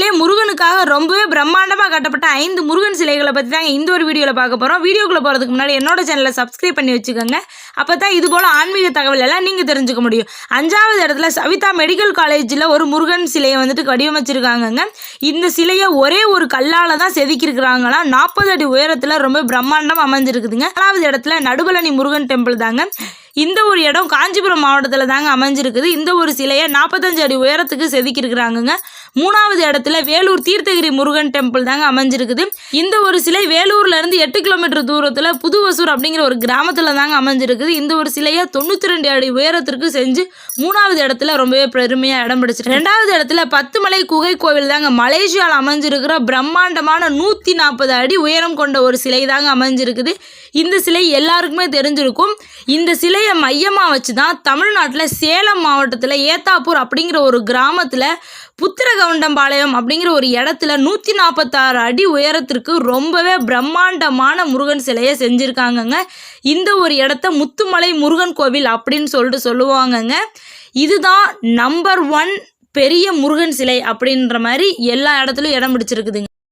உலகத்திலே முருகனுக்காக ரொம்பவே பிரம்மாண்டமாக கட்டப்பட்ட ஐந்து முருகன் சிலைகளை பற்றி தாங்க இந்த ஒரு வீடியோவில் பார்க்க போகிறோம் வீடியோக்குள்ளே போகிறதுக்கு முன்னாடி என்னோட சேனலை சப்ஸ்கிரைப் பண்ணி வச்சுக்கோங்க. அப்போ தான் இது போல் ஆன்மீக தகவல் எல்லாம் நீங்கள் தெரிஞ்சுக்க முடியும். அஞ்சாவது இடத்துல சவிதா மெடிக்கல் காலேஜில் ஒரு முருகன் சிலையை வந்துட்டு வடிவமைச்சிருக்காங்கங்க. இந்த சிலையை ஒரே ஒரு கல்லால் தான் செதுக்கியிருக்கிறாங்களாம். நாற்பது அடி உயரத்தில் ரொம்ப பிரம்மாண்டம் அமைஞ்சிருக்குதுங்க. நாலாவது இடத்துல நடுபழனி முருகன் டெம்பிள் தாங்க. இந்த ஒரு இடம் காஞ்சிபுரம் மாவட்டத்தில் தாங்க அமைஞ்சிருக்குது. இந்த ஒரு சிலையை நாற்பத்தஞ்சு அடி உயரத்துக்கு செதுக்கியிருக்கிறாங்கங்க. மூணாவது இடத்துல வேலூர் தீர்த்தகிரி முருகன் டெம்பிள் தாங்க அமைஞ்சிருக்குது. இந்த ஒரு சிலை வேலூர்ல இருந்து எட்டு கிலோமீட்டர் தூரத்தில் புதுவசூர் அப்படிங்கிற ஒரு கிராமத்தில் தாங்க அமைஞ்சிருக்குது. இந்த ஒரு சிலையை தொண்ணூற்றி ரெண்டு அடி உயரத்திற்கு செஞ்சு மூணாவது இடத்துல ரொம்பவே பெருமையாக இடம் பிடிச்சிருக்கு. ரெண்டாவது இடத்துல பத்துமலை குகை கோவில் தாங்க மலேசியாவில் அமைஞ்சிருக்கிற பிரம்மாண்டமான நூற்றி நாற்பது அடி உயரம் கொண்ட ஒரு சிலை தாங்க அமைஞ்சிருக்குது. இந்த சிலை எல்லாருக்குமே தெரிஞ்சிருக்கும். இந்த சிலையை மையமாக வச்சு தான் தமிழ்நாட்டில் சேலம் மாவட்டத்தில் ஏத்தாப்பூர் அப்படிங்கிற ஒரு கிராமத்தில் புத்திரகவுண்டம்பாளையம் அப்படிங்கிற ஒரு இடத்துல நூற்றி நாற்பத்தாறு அடி உயரத்திற்கு ரொம்பவே பிரம்மாண்டமான முருகன் சிலையை செஞ்சுருக்காங்கங்க. இந்த ஒரு இடத்த முத்துமலை முருகன் கோவில் அப்படின்னு சொல்லிட்டு சொல்லுவாங்கங்க. இதுதான் நம்பர் ஒன் பெரிய முருகன் சிலை அப்படின்ற மாதிரி எல்லா இடத்துலையும் இடம் பிடிச்சிருக்குதுங்க.